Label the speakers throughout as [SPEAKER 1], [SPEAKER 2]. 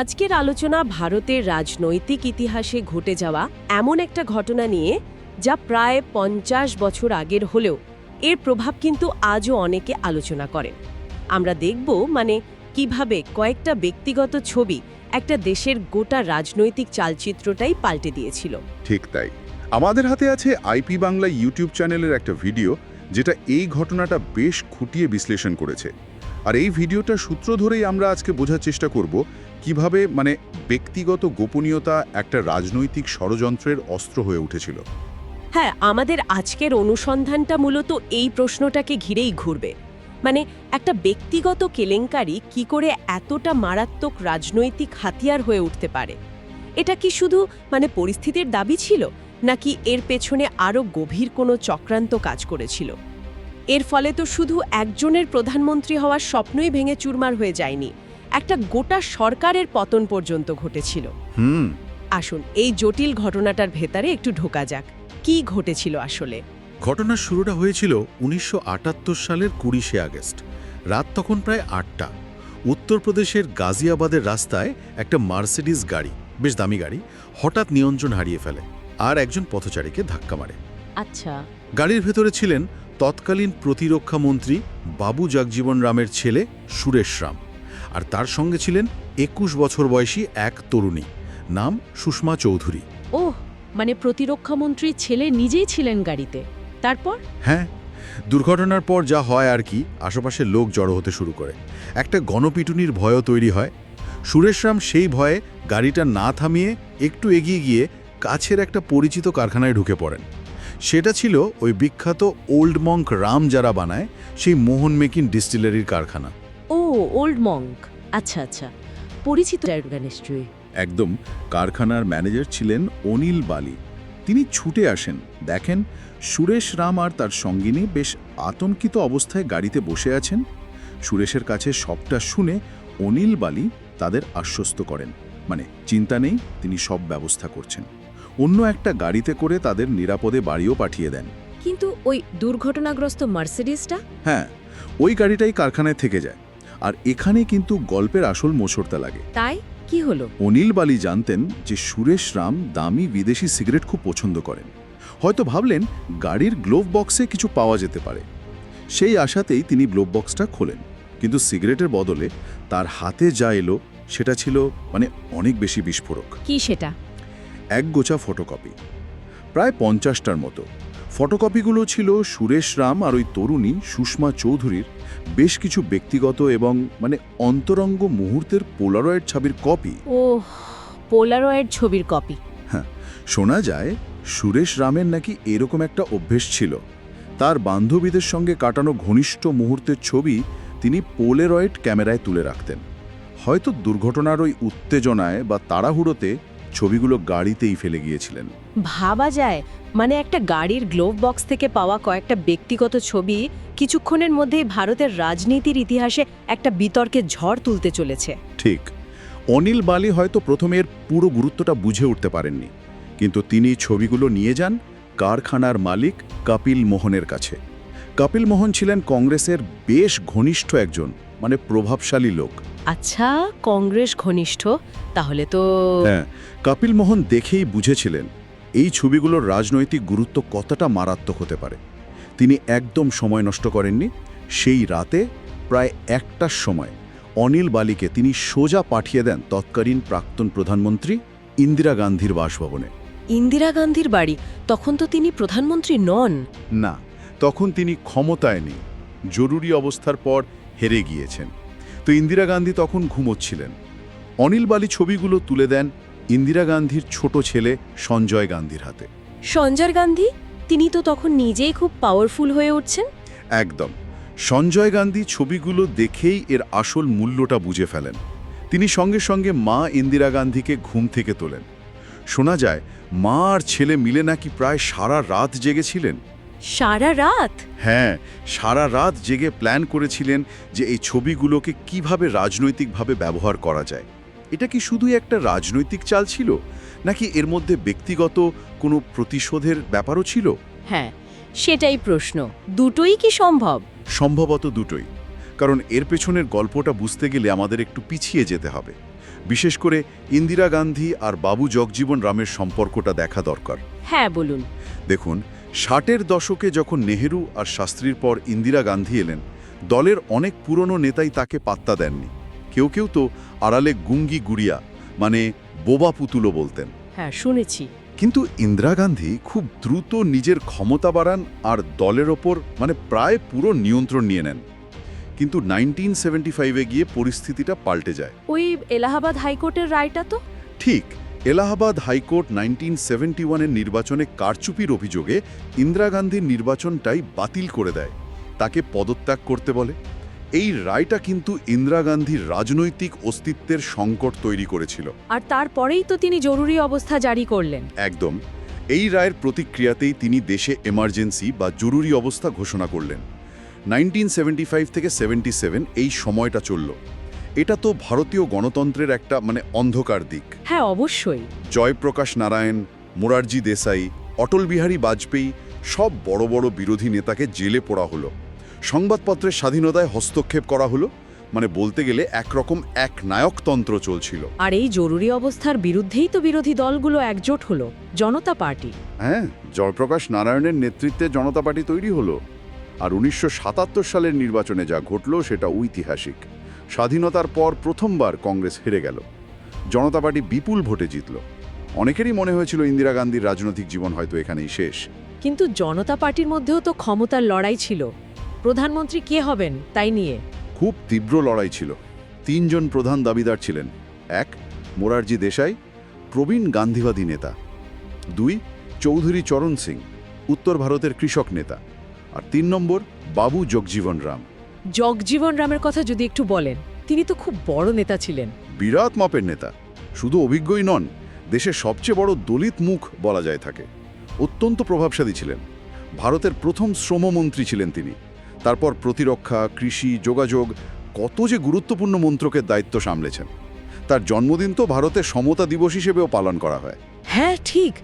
[SPEAKER 1] আজকের আলোচনা ভারতের রাজনৈতিক ইতিহাসে ঘটে যাওয়া এমন একটা ঘটনা নিয়ে, যা প্রায় পঞ্চাশ বছর আগের হলেও এর প্রভাব কিন্তু আজও অনেকে আলোচনা করেন আমরা দেখব মানে কীভাবে কয়েকটা ব্যক্তিগত ছবি একটা দেশের গোটা রাজনৈতিক চালচিত্রটাই পাল্টে দিয়েছিল।
[SPEAKER 2] ঠিক তাই। আমাদের হাতে আছে আইপি বাংলা ইউটিউব চ্যানেলের একটা ভিডিও, যেটা এই ঘটনাটা বেশ খুঁটিয়ে বিশ্লেষণ করেছে। আর এই ভিডিওটা সূত্র ধরেই আমরা আজকে বোঝার চেষ্টা করব কীভাবে মানে ব্যক্তিগত গোপনীয়তা একটা রাজনৈতিক ষড়যন্ত্রের অস্ত্র হয়ে উঠেছিল?
[SPEAKER 1] হ্যাঁ আমাদের আজকের অনুসন্ধানটা মূলত এই প্রশ্নটাকে ঘিরেই ঘুরবে। মানে একটা ব্যক্তিগত কেলেঙ্কারি কি করে এতটা মারাত্মক রাজনৈতিক হাতিয়ার হয়ে উঠতে পারে? এটা কি শুধু মানে পরিস্থিতির দাবি ছিল, নাকি এর পেছনে আরও গভীর কোনো চক্রান্ত কাজ করেছিল? এর ফলে তো শুধু একজনের প্রধানমন্ত্রী হওয়ার স্বপ্নই ভেঙে চুরমার হয়ে যায়নি। একটা গোটা সরকারের পতন পর্যন্ত ঘটেছিল।
[SPEAKER 2] হুম।
[SPEAKER 1] আসুন এই জটিল ঘটনাটার ভেতরে একটু ঢোকা যাক। কি ঘটেছিল আসলে?
[SPEAKER 3] ঘটনার শুরুটা হয়েছিল উনিশশো আটাত্তর সালের কুড়িশে আগস্ট রাত তখন প্রায় আটটা। উত্তরপ্রদেশের গাজিয়াবাদের রাস্তায় একটা মার্সিডিস গাড়ি বেশ দামি গাড়ি হঠাৎ নিয়ন্ত্রণ হারিয়ে ফেলে আর একজন পথচারীকে ধাক্কা মারে।
[SPEAKER 1] আচ্ছা।
[SPEAKER 3] গাড়ির ভেতরে ছিলেন তৎকালীন প্রতিরক্ষা মন্ত্রী বাবু জগজীবন রামের ছেলে সুরেশ রাম। আর তার সঙ্গে ছিলেন একুশ বছর বয়সী এক তরুণী নাম সুষমা চৌধুরী।
[SPEAKER 4] ওহ মানে প্রতিরক্ষা মন্ত্রীর ছেলে নিজেই ছিলেন গাড়িতে। তারপর?
[SPEAKER 3] হ্যাঁ দুর্ঘটনার পর যা হয় আর কি আশেপাশের লোক জড়ো হতে শুরু করে। একটা গণপিটুনির ভয়ও তৈরি হয়। সুরেশরাম সেই ভয়ে গাড়িটা না থামিয়ে একটু এগিয়ে গিয়ে কাছের একটা পরিচিত কারখানায় ঢুকে পড়েন। সেটা ছিল ওই বিখ্যাত ওল্ড মঙ্ক রাম যারা বানায় সেই মোহন মেকিন ডিস্টিলারির কারখানা।
[SPEAKER 4] ও ওল্ড মঙ্ক। আচ্ছা আচ্ছা। পরিচিত জায়গা নিশ্চয়ই।
[SPEAKER 2] একদম কারখানার ম্যানেজার ছিলেন অনিল বালি। তিনি ছুটে আসেন। দেখেন সুরেশ রাম আর তার সঙ্গিনী বেশ আতঙ্কিত অবস্থায় গাড়িতে বসে আছেন। সুরেশের কাছে সবটা শুনে অনিল বালি তাদের আশ্বস্ত করেন। মানে চিন্তা নেই তিনি সব ব্যবস্থা করছেন। অন্য একটা গাড়িতে করে তাদের নিরাপদে বাড়িও পাঠিয়ে দেন।
[SPEAKER 4] কিন্তু ওই দুর্ঘটনাগ্রস্ত মার্সিডিসটা
[SPEAKER 2] হ্যাঁ ওই গাড়িটাই কারখানায় থেকে যায়। আর এখানে কিন্তু গল্পের আসল মোচড়তা লাগে।
[SPEAKER 4] তাই? কি হলো?
[SPEAKER 2] অনিল বালি জানতেন যে সুরেশ রাম দামি বিদেশি সিগারেট খুব পছন্দ করেন। হয়তো ভাবলেন গাড়ির গ্লোভ বক্সে কিছু পাওয়া যেতে পারে। সেই আশাতেই তিনি গ্লোভ বক্সটা খোলেন। কিন্তু সিগারেটের বদলে তার হাতে যা এলো সেটা ছিল মানে অনেক বেশি বিস্ফোরক।
[SPEAKER 4] কি সেটা?
[SPEAKER 2] এক গোছা ফটোকপি। প্রায় পঞ্চাশটার মতো। ফটোকপিগুলো ছিল সুরেশ রাম আর ওই তরুণী সুষমা চৌধুরীর। বেশ কিছু ব্যক্তিগত এবং মানে অন্তরঙ্গ মুহূর্তের পোলারয়েড ছবির কপি।
[SPEAKER 4] ও পোলারয়েড ছবির কপি।
[SPEAKER 2] হ্যাঁ শোনা যায় সুরেশ রামের নাকি এরকম একটা অভ্যেস ছিল। তার বান্ধবীদের সঙ্গে কাটানো ঘনিষ্ঠ মুহূর্তের ছবি তিনি পোলেরয়েড ক্যামেরায় তুলে রাখতেন। হয়তো দুর্ঘটনার ওই উত্তেজনায় বা তাড়াহুড়োতে ছবিগুলো গাড়িতেই ফেলে গিয়েছিলেন।
[SPEAKER 1] ভাবা যায় মানে একটা গাড়ির গ্লোভ বক্স থেকে পাওয়া কয়েকটা ব্যক্তিগত ছবি কিছুক্ষণের মধ্যেই ভারতের রাজনীতির ইতিহাসে একটা বিতর্কের ঝড় তুলতে চলেছে।
[SPEAKER 2] ঠিক। অনিল বালি হয়তো প্রথমের পুরো গুরুত্বটা বুঝে উঠতে পারেননি কিন্তু তিনি ছবিগুলো নিয়ে যান কারখানার মালিক কপিল মোহনের কাছে। কপিল মোহন ছিলেন কংগ্রেসের বেশ ঘনিষ্ঠ একজন মানে প্রভাবশালী লোক।
[SPEAKER 1] আচ্ছা কংগ্রেস ঘনিষ্ঠ তাহলে তো
[SPEAKER 2] হ্যাঁ কপিল মোহন দেখেই বুঝেছিলেন এই ছবিগুলোর রাজনৈতিক গুরুত্ব কতটা মারাত্মক হতে পারে। তিনি একদম সময় নষ্ট করেননি সেই রাতে প্রায় একটার সময় অনিল বালিকে তিনি সোজা পাঠিয়ে দেন তৎকালীন প্রাক্তন প্রধানমন্ত্রী ইন্দিরা গান্ধীর বাসভবনে।
[SPEAKER 1] ইন্দিরা গান্ধীর বাড়ি? তখন তো তিনি প্রধানমন্ত্রী নন।
[SPEAKER 2] না তখন তিনি ক্ষমতায় নেই জরুরি অবস্থার পর হেরে গিয়েছেন। তো ইন্দিরা গান্ধী তখন ঘুমোচ্ছিলেন। অনিল বালি ছবিগুলো তুলে দেন ইন্দিরা গান্ধীর ছোট ছেলে সঞ্জয় গান্ধীর হাতে।
[SPEAKER 1] সঞ্জয় গান্ধী? তিনি তো তখন নিজেই খুব পাওয়ারফুল হয়ে উঠছেন।
[SPEAKER 2] একদম। সঞ্জয় গান্ধী ছবিগুলো দেখেই এর আসল মূল্যটা বুঝে ফেলেন। তিনি সঙ্গে সঙ্গে মা ইন্দিরা গান্ধীকে ঘুম থেকে তোলেন। শোনা যায় মা আর ছেলে মিলে নাকি প্রায় সারা রাত জেগেছিলেন?
[SPEAKER 1] সারা রাত?
[SPEAKER 2] হ্যাঁ সারা রাত জেগে প্ল্যান করেছিলেন যে এই ছবিগুলোকে কীভাবে রাজনৈতিকভাবে ব্যবহার করা যায়। এটা কি শুধুই একটা রাজনৈতিক চাল ছিল নাকি এর মধ্যে ব্যক্তিগত কোনো প্রতিশোধের ব্যাপারও ছিল?
[SPEAKER 4] হ্যাঁ সেটাই প্রশ্ন। দুটোই কি সম্ভব?
[SPEAKER 2] সম্ভবত দুটোই কারণ এর পেছনের গল্পটা বুঝতে গেলে আমাদের একটু পিছিয়ে যেতে হবে। বিশেষ করে ইন্দিরা গান্ধী আর বাবু জগজীবন রামের সম্পর্কটা দেখা দরকার।
[SPEAKER 1] হ্যাঁ বলুন।
[SPEAKER 2] দেখুন ষাটের দশকে যখন নেহেরু আর শাস্ত্রীর পর ইন্দিরা গান্ধী এলেন দলের অনেক পুরনো নেতাই তাকে পাত্তা দেননি। কেউ কেউ তো আড়ালে গুঙ্গি গুড়িয়া মানে বোবা পুতুলো বলতেন।
[SPEAKER 1] হ্যাঁ শুনেছি।
[SPEAKER 2] কিন্তু ইন্দিরা গান্ধী খুব দ্রুত নিজের ক্ষমতা বাড়ান আর দলের ওপর মানে প্রায় পুরো নিয়ন্ত্রণ নিয়ে নেন। কিন্তু নাইনটিন সেভেন্টি ফাইভে গিয়ে পরিস্থিতিটা পাল্টে যায়।
[SPEAKER 1] ওই এলাহাবাদ হাইকোর্টের রায়টা তো?
[SPEAKER 2] ঠিক। এলাহাবাদ হাইকোর্ট নাইনটিন সেভেন্টি ওয়ানের নির্বাচনে কারচুপির অভিযোগে ইন্দিরা গান্ধীর নির্বাচনটাই বাতিল করে দেয়। তাকে পদত্যাগ করতে বলে। এই রায়টা কিন্তু ইন্দিরা গান্ধীর রাজনৈতিক অস্তিত্বের সংকট তৈরি করেছিল।
[SPEAKER 1] আর তারপরেই তো তিনি জরুরি অবস্থা জারি করলেন।
[SPEAKER 2] একদম। এই রায়ের প্রতিক্রিয়াতেই তিনি দেশে এমার্জেন্সি বা জরুরি অবস্থা ঘোষণা করলেন। নাইনটিন থেকে সেভেন্টি এই সময়টা চলল। এটা তো ভারতীয় গণতন্ত্রের একটা মানে অন্ধকার দিক।
[SPEAKER 1] হ্যাঁ অবশ্যই।
[SPEAKER 2] জয়প্রকাশ নারায়ণ মোরারজি দেশাই অটল বিহারী বাজপেয়ী সব বড় বড় বিরোধী নেতাকে জেলে পড়া হলো। সংবাদপত্রের স্বাধীনতায় হস্তক্ষেপ করা হলো মানে বলতে গেলে একরকম এক নায়কতন্ত্র চলছিল।
[SPEAKER 1] আর এই জরুরি অবস্থার বিরুদ্ধেই তো বিরোধী দলগুলো একজোট হলো জনতা পার্টি।
[SPEAKER 2] হ্যাঁ জয়প্রকাশ নারায়ণের নেতৃত্বে জনতা পার্টি তৈরি হলো। আর উনিশশো সাতাত্তর সালের নির্বাচনে যা ঘটল সেটা ঐতিহাসিক। স্বাধীনতার পর প্রথমবার কংগ্রেস হেরে গেল। জনতা পার্টি বিপুল ভোটে জিতল। অনেকেরই মনে হয়েছিল ইন্দিরা গান্ধীর রাজনৈতিক জীবন হয়তো এখানেই শেষ।
[SPEAKER 1] কিন্তু জনতা পার্টির মধ্যেও তো ক্ষমতার লড়াই ছিল। প্রধানমন্ত্রী কে হবেন তাই নিয়ে?
[SPEAKER 2] খুব তীব্র লড়াই ছিল। তিনজন প্রধান দাবিদার ছিলেন। এক মোরারজি দেশাই প্রবীণ গান্ধীবাদী নেতা। দুই চৌধুরী চরণ সিং উত্তর ভারতের কৃষক নেতা। আর তিন নম্বর বাবু জগজীবন রাম।
[SPEAKER 1] জগজীবন রামের কথা যদি একটু বলেন তিনি তো খুব বড় নেতা ছিলেন।
[SPEAKER 2] বিরাট মাপের নেতা। শুধু অভিজ্ঞই নন দেশের সবচেয়ে বড় দলিত মুখ বলা যায় থাকে অত্যন্ত প্রভাবশালী ছিলেন। ভারতের প্রথম শ্রমমন্ত্রী ছিলেন তিনি। তারপর প্রতিরক্ষা কৃষি যোগাযোগ কত যে গুরুত্বপূর্ণ মন্ত্রকের দায়িত্ব সামলেছেন। তার জন্মদিন তো ভারতের সমতা দিবস হিসেবেও পালন করা হয়।
[SPEAKER 1] হ্যাঁ ঠিক।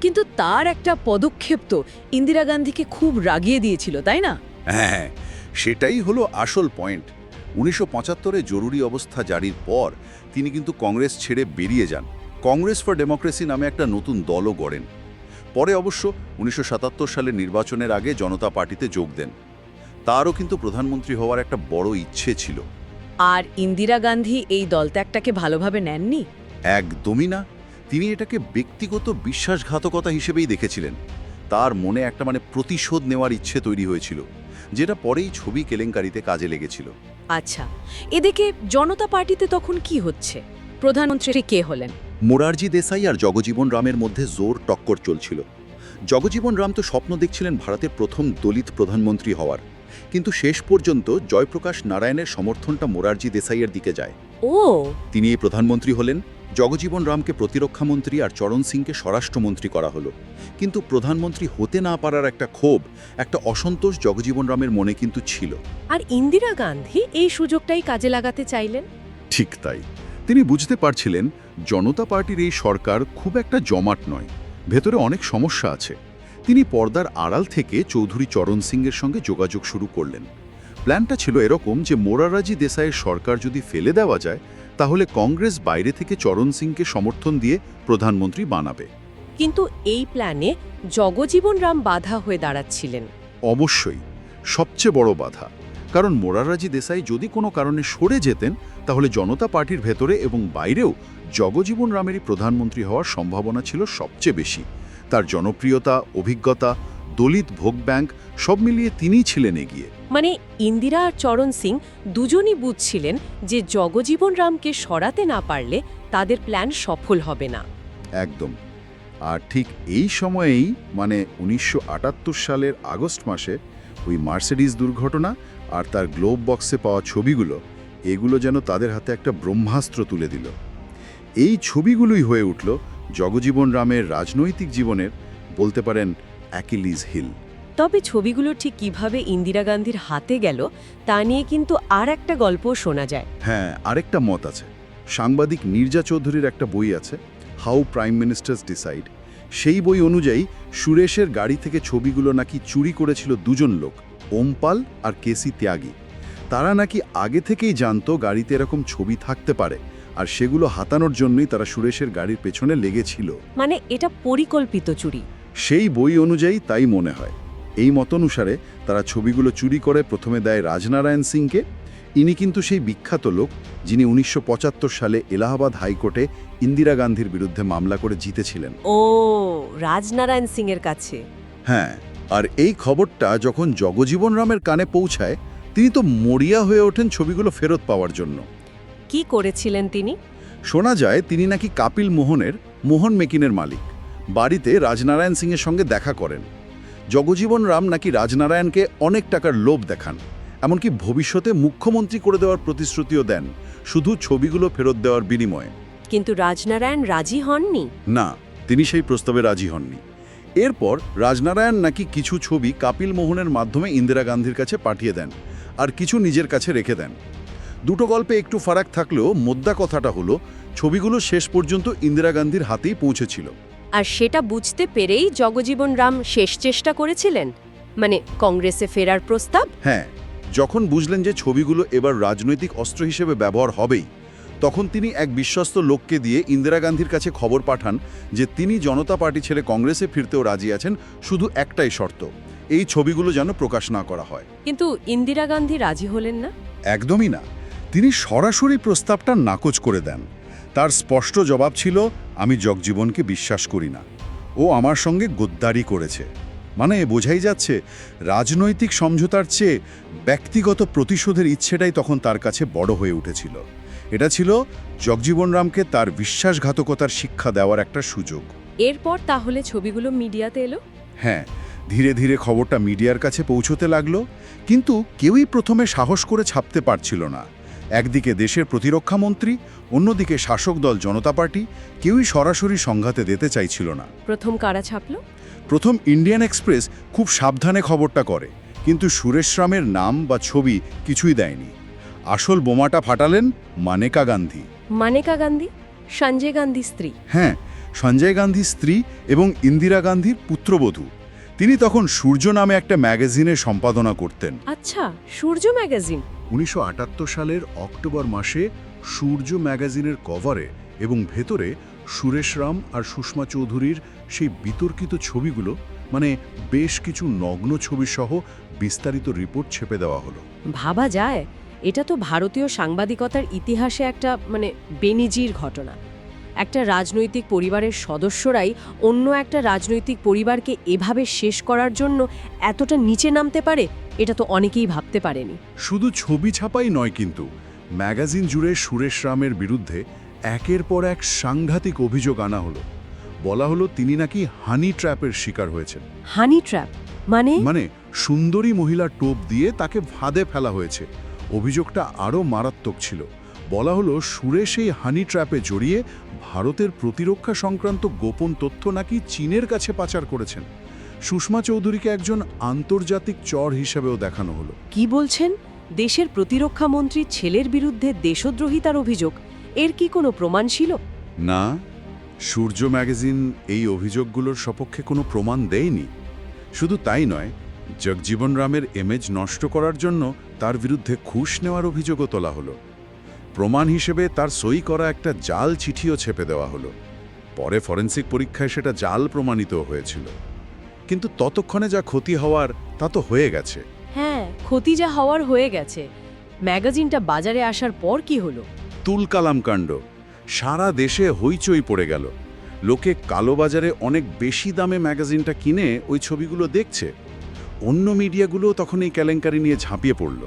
[SPEAKER 1] কিন্তু তার একটা পদক্ষেপ তো ইন্দিরা গান্ধীকে খুব রাগিয়ে দিয়েছিল তাই না?
[SPEAKER 5] হ্যাঁ। সেটাই হলো আসল পয়েন্ট উনিশশো পঁচাত্তরে জরুরি অবস্থা জারির পর তিনি কিন্তু কংগ্রেস ছেড়ে বেরিয়ে যান। কংগ্রেস ফর ডেমোক্রেসি নামে একটা নতুন দলও গড়েন। পরে অবশ্য উনিশশো সালের নির্বাচনের আগে জনতা পার্টিতে যোগ দেন। তারও কিন্তু প্রধানমন্ত্রী হওয়ার একটা বড় ইচ্ছে ছিল।
[SPEAKER 1] আর ইন্দিরা গান্ধী এই দলত্যাগটাকে ভালোভাবে নেননি?
[SPEAKER 5] একদমই না। তিনি এটাকে ব্যক্তিগত বিশ্বাসঘাতকতা হিসেবেই দেখেছিলেন। তার মনে একটা মানে প্রতিশোধ নেওয়ার ইচ্ছে তৈরি হয়েছিল। যেটা পরেই ছবি কেলেঙ্কারিতে কাজে লেগেছিল।
[SPEAKER 1] আচ্ছা এদিকে জনতা পার্টিতে তখন কি হচ্ছে? প্রধানমন্ত্রী কে হলেন?
[SPEAKER 5] মোরারজি দেশাই আর জগজীবন রামের মধ্যে জোর টক্কর চলছিল। জগজীবন রাম তো স্বপ্ন দেখছিলেন ভারতের প্রথম দলিত প্রধানমন্ত্রী হওয়ার। কিন্তু শেষ পর্যন্ত জয়প্রকাশ নারায়ণের সমর্থনটা মোরারজি দেশাইয়ের দিকে যায়।
[SPEAKER 1] ও!
[SPEAKER 5] তিনি প্রধানমন্ত্রী হলেন। জগজীবন রামকে প্রতিরক্ষামন্ত্রী আর চরণ সিংকে স্বরাষ্ট্রমন্ত্রী করা হলো। কিন্তু প্রধানমন্ত্রী হতে না পারার একটা ক্ষোভ একটা অসন্তোষ জগজীবন রামের মনে কিন্তু ছিল।
[SPEAKER 6] আর ইন্দিরা গান্ধী এই সুযোগটাই কাজে লাগাতে চাইলেন?
[SPEAKER 2] ঠিক তাই। তিনি বুঝতে পারছিলেন জনতা পার্টির এই সরকার খুব একটা জমাট নয় ভেতরে অনেক সমস্যা আছে। তিনি পর্দার আড়াল থেকে চৌধুরী চরণ সিংয়ের সঙ্গে যোগাযোগ শুরু করলেন। প্ল্যানটা ছিল এরকম যে মোরারাজি দেশাইয়ের সরকার যদি ফেলে দেওয়া যায় তাহলে কংগ্রেস বাইরে থেকে চরণ সিংকে সমর্থন দিয়ে প্রধানমন্ত্রী বানাবে।
[SPEAKER 6] কিন্তু এই প্ল্যানে জগজীবন রাম বাধা হয়ে দাঁড়াচ্ছিলেন।
[SPEAKER 2] অবশ্যই সবচেয়ে বড় বাধা। কারণ মোরাররাজি দেশাই যদি কোনো কারণে সরে যেতেন তাহলে জনতা পার্টির ভেতরে এবং বাইরেও জগজীবন রামেরই প্রধানমন্ত্রী হওয়ার সম্ভাবনা ছিল সবচেয়ে বেশি। তার জনপ্রিয়তা অভিজ্ঞতা দলিত ভোগ ব্যাংক সব মিলিয়ে তিনিই ছিলেন এগিয়ে।
[SPEAKER 6] মানে ইন্দিরা আর চরণ সিং দুজনই বুঝছিলেন যে জগজীবন রামকে সরাতে না পারলে তাদের প্ল্যান সফল হবে না।
[SPEAKER 2] একদম। আর ঠিক এই সময়েই মানে উনিশশো আটাত্তর সালের আগস্ট মাসে ওই মার্সিডিজ দুর্ঘটনা আর তার গ্লোব বক্সে পাওয়া ছবিগুলো এগুলো যেন তাদের হাতে একটা ব্রহ্মাস্ত্র তুলে দিল। এই ছবিগুলোই হয়ে উঠল জগজীবন রামের রাজনৈতিক জীবনের বলতে পারেন অ্যাকিলিজ হিল।
[SPEAKER 6] তবে ছবিগুলো ঠিক কীভাবে ইন্দিরা গান্ধীর হাতে গেল তা নিয়ে কিন্তু আর একটা গল্প শোনা যায়।
[SPEAKER 2] হ্যাঁ আরেকটা মত আছে। সাংবাদিক নির্জা চৌধুরীর একটা বই আছে হাউ প্রাইম মিনিস্টার্স ডিসাইড। সেই বই অনুযায়ী সুরেশের গাড়ি থেকে ছবিগুলো নাকি চুরি করেছিল দুজন লোক ওমপাল আর কেসি ত্যাগী। তারা নাকি আগে থেকেই জানতো গাড়িতে এরকম ছবি থাকতে পারে আর সেগুলো হাতানোর জন্যই তারা সুরেশের গাড়ির পেছনে লেগেছিল।
[SPEAKER 1] মানে এটা পরিকল্পিত চুরি।
[SPEAKER 2] সেই বই অনুযায়ী তাই মনে হয়। এই মত অনুসারে তারা ছবিগুলো চুরি করে প্রথমে দেয় রাজনারায়ণ সিংকে। ইনি কিন্তু সেই বিখ্যাত লোক যিনি উনিশশো পঁচাত্তর সালে এলাহাবাদ হাইকোর্টে ইন্দিরা গান্ধীর বিরুদ্ধে মামলা করে জিতেছিলেন।
[SPEAKER 1] ও রাজনারায়ণ সিং এর কাছে।
[SPEAKER 2] হ্যাঁ আর এই খবরটা যখন জগজীবন রামের কানে পৌঁছায় তিনি তো মরিয়া হয়ে ওঠেন ছবিগুলো ফেরত পাওয়ার জন্য।
[SPEAKER 1] কি করেছিলেন তিনি?
[SPEAKER 2] শোনা যায় তিনি নাকি কাপিল মোহনের মোহন মেকিনের মালিক। বাড়িতে রাজনারায়ণ সিংয়ের সঙ্গে দেখা করেন। জগজীবন রাম নাকি রাজনারায়ণকে অনেক টাকার লোভ দেখান এমনকি ভবিষ্যতে মুখ্যমন্ত্রী করে দেওয়ার প্রতিশ্রুতিও দেন শুধু ছবিগুলো ফেরত দেওয়ার বিনিময়ে।
[SPEAKER 1] কিন্তু রাজনারায়ণ রাজি হননি।
[SPEAKER 2] না তিনি সেই প্রস্তাবে রাজি হননি। এরপর রাজনারায়ণ নাকি কিছু ছবি কাপিল মোহনের মাধ্যমে ইন্দিরা গান্ধীর কাছে পাঠিয়ে দেন আর কিছু নিজের কাছে রেখে দেন। দুটো গল্পে একটু ফারাক থাকলেও মোদ্দা কথাটা হলো ছবিগুলো শেষ পর্যন্ত ইন্দিরা গান্ধীর হাতেই পৌঁছেছিল।
[SPEAKER 1] আর সেটা বুঝতে পেরেই জগজীবন রাম শেষ চেষ্টা করেছিলেন? মানে কংগ্রেসে ফেরার প্রস্তাব?
[SPEAKER 2] হ্যাঁ যখন বুঝলেন যে ছবিগুলো এবার রাজনৈতিক অস্ত্র হিসেবে ব্যবহার হবেই তখন তিনি এক বিশ্বস্ত লোককে দিয়ে ইন্দিরা গান্ধীর কাছে খবর পাঠান যে তিনি জনতা পার্টি ছেড়ে কংগ্রেসে ফিরতেও রাজি আছেন শুধু একটাই শর্ত এই ছবিগুলো যেন প্রকাশ না করা হয়।
[SPEAKER 1] কিন্তু ইন্দিরা গান্ধী রাজি হলেন না?
[SPEAKER 2] একদমই না। তিনি সরাসরি প্রস্তাবটা নাকচ করে দেন। তার স্পষ্ট জবাব ছিল আমি জগজীবনকে বিশ্বাস করি না। ও আমার সঙ্গে গদ্দারি করেছে। মানে বোঝাই যাচ্ছে রাজনৈতিক সমঝোতার চেয়ে ব্যক্তিগত প্রতিশোধের ইচ্ছেটাই তখন তার কাছে বড় হয়ে উঠেছিল। এটা ছিল জগজীবন রামকে তার বিশ্বাসঘাতকতার শিক্ষা দেওয়ার একটা সুযোগ।
[SPEAKER 1] এরপর তাহলে ছবিগুলো মিডিয়াতে এলো?
[SPEAKER 2] হ্যাঁ ধীরে ধীরে খবরটা মিডিয়ার কাছে পৌঁছতে লাগল কিন্তু কেউই প্রথমে সাহস করে ছাপতে পারছিল না। একদিকে দেশের প্রতিরক্ষা মন্ত্রী অন্যদিকে শাসক দল জনতা পার্টি কেউই সরাসরি সংঘাতে দিতে চাইছিল না।
[SPEAKER 1] প্রথম কারা ছাপলো?
[SPEAKER 2] প্রথম ইন্ডিয়ান এক্সপ্রেস খুব সাবধানে খবরটা করে কিন্তু সুরেশ রামের নাম বা ছবি কিছুই দেয়নি। আসল বোমাটা ফাটালেন মানেকা গান্ধী।
[SPEAKER 1] মানেকা গান্ধী? সঞ্জয় গান্ধী স্ত্রী?
[SPEAKER 2] হ্যাঁ সঞ্জয় গান্ধীর স্ত্রী এবং ইন্দিরা গান্ধীর পুত্রবধূ। তিনি তখন সূর্য নামে একটা ম্যাগাজিনের সম্পাদনা করতেন।
[SPEAKER 1] আচ্ছা সূর্য ম্যাগাজিন?
[SPEAKER 2] উনিশশো আটাত্তর সালের অক্টোবর মাসে সূর্য ম্যাগাজিনের কভারে এবং ভেতরে সুরেশ রাম আর সুষমা চৌধুরীর সেই বিতর্কিত ছবিগুলো মানে বেশ কিছু নগ্ন ছবি সহ বিস্তারিত রিপোর্ট ছেপে দেওয়া হলো।
[SPEAKER 1] ভাবা যায়, এটা তো ভারতীয় সাংবাদিকতার ইতিহাসে একটা মানে বেনিজির ঘটনা। একটা রাজনৈতিক পরিবারের সদস্যরাই অন্য একটা রাজনৈতিক পরিবারকে এভাবে শেষ করার জন্য এতটা নিচে নামতে পারে এটা তো অনেকেই ভাবতে পারেনি।
[SPEAKER 2] শুধু ছবি ছাপাই নয় কিন্তু ম্যাগাজিন জুড়ে সুরেশ রামের বিরুদ্ধে একের পর এক সাংঘাতিক অভিযোগ আনা হলো। বলা হলো তিনি নাকি হানি ট্র্যাপের শিকার হয়েছেন।
[SPEAKER 1] Honey trap? মানে?
[SPEAKER 2] মানে সুন্দরী মহিলা টোপ দিয়ে তাকে ফাঁদে ফেলা হয়েছে। অভিযোগটা আরও মারাত্মক ছিল। বলা হলো সুরেশ এই হানি ট্র্যাপে জড়িয়ে ভারতের প্রতিরক্ষা সংক্রান্ত গোপন তথ্য নাকি চীনের কাছে পাচার করেছেন। সুষমা চৌধুরীকে একজন আন্তর্জাতিক চর হিসেবেও দেখানো হলো।
[SPEAKER 1] কি বলছেন? দেশের প্রতিরক্ষা মন্ত্রী ছেলের বিরুদ্ধে দেশদ্রোহিতার অভিযোগ এর কি কোনো প্রমাণ ছিল?
[SPEAKER 2] না সূর্য ম্যাগাজিন এই অভিযোগগুলোর সপক্ষে কোনো প্রমাণ দেয়নি। শুধু তাই নয় জগজীবন রামের ইমেজ নষ্ট করার জন্য তার বিরুদ্ধে ঘুষ নেওয়ার অভিযোগও তোলা হলো। প্রমাণ হিসেবে তার সই করা একটা জাল চিঠিও ছেপে দেওয়া হলো। পরে ফরেন্সিক পরীক্ষায় সেটা জাল প্রমাণিত হয়েছিল। কিন্তু ততক্ষণে যা ক্ষতি হওয়ার তা তো হয়ে গেছে।
[SPEAKER 1] হ্যাঁ ক্ষতি যা হওয়ার হয়ে গেছে। ম্যাগাজিনটা বাজারে আসার পর কি হলো?
[SPEAKER 2] তুলকালাম কাণ্ড। সারা দেশে হইচই পড়ে গেল। লোকে কালোবাজারে অনেক বেশি দামে ম্যাগাজিনটা কিনে ওই ছবিগুলো দেখছে। অন্য মিডিয়াগুলোও তখন এই কেলেঙ্কারি নিয়ে ঝাঁপিয়ে পড়ল।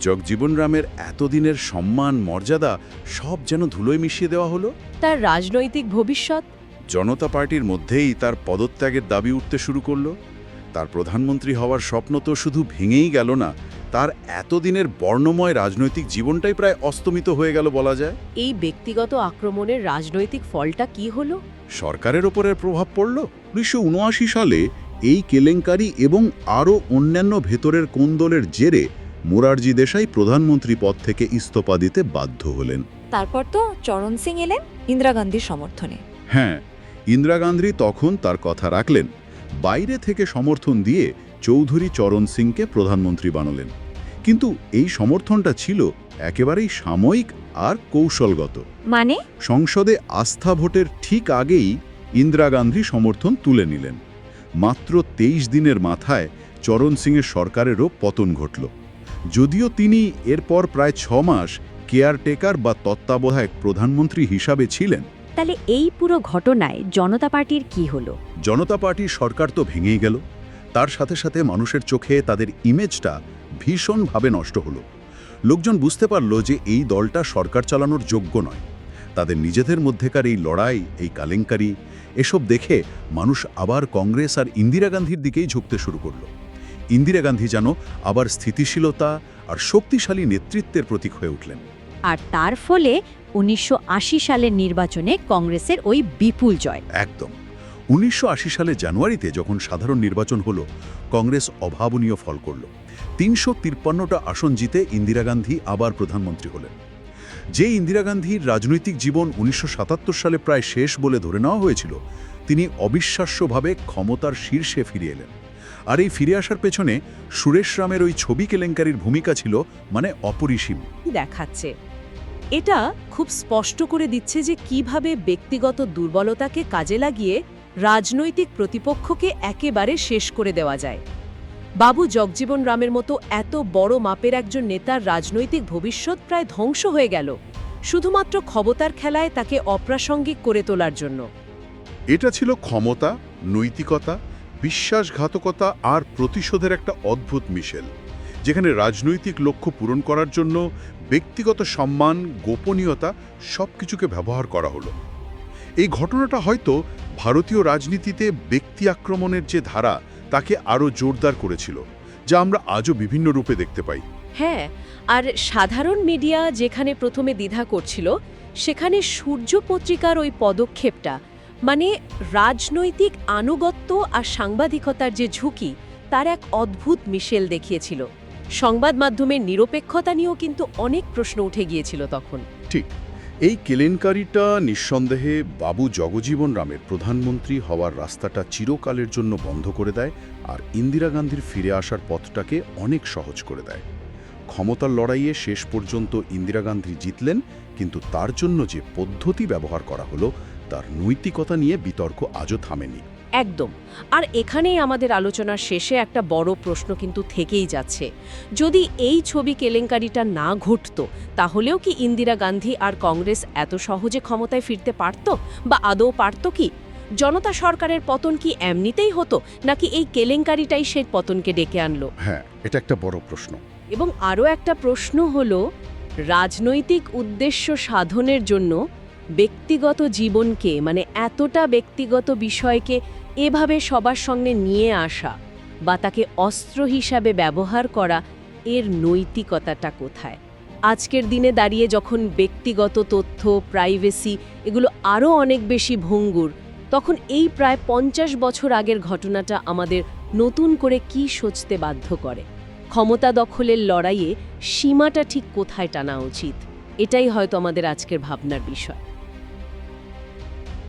[SPEAKER 2] জগজীবন রামের এতদিনের সম্মান মর্যাদা সব যেন ধুলোয় মিশিয়ে দেওয়া হলো?
[SPEAKER 1] তার রাজনৈতিক ভবিষ্যৎ?
[SPEAKER 2] জনতা পার্টির মধ্যেই তার পদত্যাগের দাবি উঠতে শুরু করল। তার প্রধানমন্ত্রী হওয়ার স্বপ্ন তো শুধু ভেঙেই গেল না তার এতদিনের বর্ণময় রাজনৈতিক জীবনটাই প্রায় অস্তমিত হয়ে গেল বলা যায়।
[SPEAKER 1] এই ব্যক্তিগত আক্রমণের রাজনৈতিক ফলটা কি হলো?
[SPEAKER 2] সরকারের ওপরের প্রভাব পড়ল? উনিশশো সালে এই কেলেঙ্কারি এবং আরও অন্যান্য ভেতরের কোন্দলের জেরে মোরারজি দেশাই প্রধানমন্ত্রী পদ থেকে ইস্তফা দিতে বাধ্য হলেন।
[SPEAKER 7] তারপর তো চরণ সিং এলেন ইন্দিরা গান্ধীর সমর্থনে।
[SPEAKER 2] হ্যাঁ ইন্দিরা গান্ধী তখন তার কথা রাখলেন বাইরে থেকে সমর্থন দিয়ে চৌধুরী চরণ সিংকে প্রধানমন্ত্রী বানালেন। কিন্তু এই সমর্থনটা ছিল একেবারেই সাময়িক আর কৌশলগত।
[SPEAKER 7] মানে?
[SPEAKER 2] সংসদে আস্থা ভোটের ঠিক আগেই ইন্দিরা গান্ধী সমর্থন তুলে নিলেন। মাত্র তেইশ দিনের মাথায় চরণ সিংয়ের সরকারেরও পতন ঘটল। যদিও তিনি এরপর প্রায় ছ মাস কেয়ারটেকার বা তত্ত্বাবধায়ক প্রধানমন্ত্রী হিসাবে ছিলেন
[SPEAKER 8] তাহলে এই পুরো ঘটনায় জনতা পার্টির কি হলো?
[SPEAKER 2] জনতা পার্টির সরকার তো ভেঙেই গেল। তার সাথে সাথে মানুষের চোখে তাদের ইমেজটা ভীষণভাবে নষ্ট হলো। লোকজন বুঝতে পারল যে এই দলটা সরকার চালানোর যোগ্য নয়। তাদের নিজেদের মধ্যেকার এই লড়াই এই কালেঙ্কারি এসব দেখে মানুষ আবার কংগ্রেস আর ইন্দিরা গান্ধীর দিকেই ঝুঁকতে শুরু করল। ইন্দিরা গান্ধী যেন আবার স্থিতিশীলতা আর শক্তিশালী নেতৃত্বের প্রতীক হয়ে উঠলেন।
[SPEAKER 8] আর তার ফলে উনিশশো সালের নির্বাচনে কংগ্রেসের ওই বিপুল জয়।
[SPEAKER 2] একদম। উনিশশো সালে জানুয়ারিতে যখন সাধারণ নির্বাচন হলো কংগ্রেস অভাবনীয় ফল করল। তিনশো তিপ্পান্নটা আসন জিতে ইন্দিরা গান্ধী আবার প্রধানমন্ত্রী হলেন। যে ইন্দিরা গান্ধীর রাজনৈতিক জীবন উনিশশো সাতাত্তর সালে প্রায় শেষ বলে ধরে নেওয়া হয়েছিল তিনি অবিশ্বাস্যভাবে ক্ষমতার শীর্ষে ফিরে এলেন। আর এই ফিরে আসার পেছনে সুরেশ রামের ওই ছবি কেলেঙ্কারির ভূমিকা ছিল মানে অপরিসীম।
[SPEAKER 1] দেখাচ্ছে? এটা খুব স্পষ্ট করে দিচ্ছে যে কীভাবে ব্যক্তিগত দুর্বলতাকে কাজে লাগিয়ে রাজনৈতিক প্রতিপক্ষকে একেবারে শেষ করে দেওয়া যায়। বাবু জগজীবন রামের মতো এত বড় মাপের একজন নেতার রাজনৈতিক ভবিষ্যৎ প্রায় ধ্বংস হয়ে গেল, শুধুমাত্র ক্ষমতার খেলায় তাকে অপ্রাসঙ্গিক করে তোলার জন্য।
[SPEAKER 2] এটা ছিল ক্ষমতা, নৈতিকতা, বিশ্বাসঘাতকতা আর প্রতিশোধের একটা অদ্ভুত মিশেল, যেখানে রাজনৈতিক লক্ষ্য পূরণ করার জন্য ব্যক্তিগত সম্মান, গোপনীয়তা সব কিছুকে ব্যবহার করা হলো। এই ঘটনাটা হয়তো ভারতীয় রাজনীতিতে ব্যক্তি আক্রমণের যে ধারা, তাকে আরও জোরদার করেছিল, যা আমরা আজও বিভিন্ন রূপে দেখতে পাই।
[SPEAKER 1] হ্যাঁ আর সাধারণ মিডিয়া যেখানে প্রথমে দ্বিধা করছিল, সেখানে সূর্য পত্রিকার ওই পদক্ষেপটা মানে রাজনৈতিক আনুগত্য আর সাংবাদিকতার যে ঝুঁকি, তার এক অদ্ভুত মিশেল দেখিয়েছিল। সংবাদ মাধ্যমের নিরপেক্ষতা নিয়েও কিন্তু অনেক প্রশ্ন উঠে গিয়েছিল তখন।
[SPEAKER 2] ঠিক, এই কেলেঙ্কারিটা নিঃসন্দেহে বাবু জগজীবন রামের প্রধানমন্ত্রী হওয়ার রাস্তাটা চিরকালের জন্য বন্ধ করে দেয় আর ইন্দিরা গান্ধীর ফিরে আসার পথটাকে অনেক সহজ করে দেয়। ক্ষমতার লড়াইয়ে শেষ পর্যন্ত ইন্দিরা গান্ধী জিতলেন, কিন্তু তার জন্য যে পদ্ধতি ব্যবহার করা হলো, তার নৈতিকতা নিয়ে বিতর্ক আজও থামেনি।
[SPEAKER 1] একদম। আর এখানেই আমাদের আলোচনার শেষে একটা বড় প্রশ্ন কিন্তু থেকেই যাচ্ছে। যদি এই ছবি কেলেঙ্কারিটা না ঘটত তাহলেও কি ইন্দিরা গান্ধী আর কংগ্রেস এত সহজে ক্ষমতায় ফিরতে পারত বা আদৌ পারত কি? জনতা সরকারের পতন কি এমনিতেই হতো নাকি এই কেলেঙ্কারিটাই সেই পতনকে ডেকে আনলো?
[SPEAKER 2] হ্যাঁ এটা একটা বড় প্রশ্ন।
[SPEAKER 1] এবং আরও একটা প্রশ্ন হল রাজনৈতিক উদ্দেশ্য সাধনের জন্য ব্যক্তিগত জীবনকে মানে এতটা ব্যক্তিগত বিষয়কে এভাবে সবার সঙ্গে নিয়ে আসা বা তাকে অস্ত্র হিসাবে ব্যবহার করা এর নৈতিকতাটা কোথায়? আজকের দিনে দাঁড়িয়ে যখন ব্যক্তিগত তথ্য প্রাইভেসি এগুলো আরও অনেক বেশি ভঙ্গুর, তখন এই প্রায় পঞ্চাশ বছর আগের ঘটনাটা আমাদের নতুন করে কি সোচতে বাধ্য করে? ক্ষমতা দখলের লড়াইয়ে সীমাটা ঠিক কোথায় টানা উচিত? এটাই হয়তো আমাদের আজকের ভাবনার বিষয়।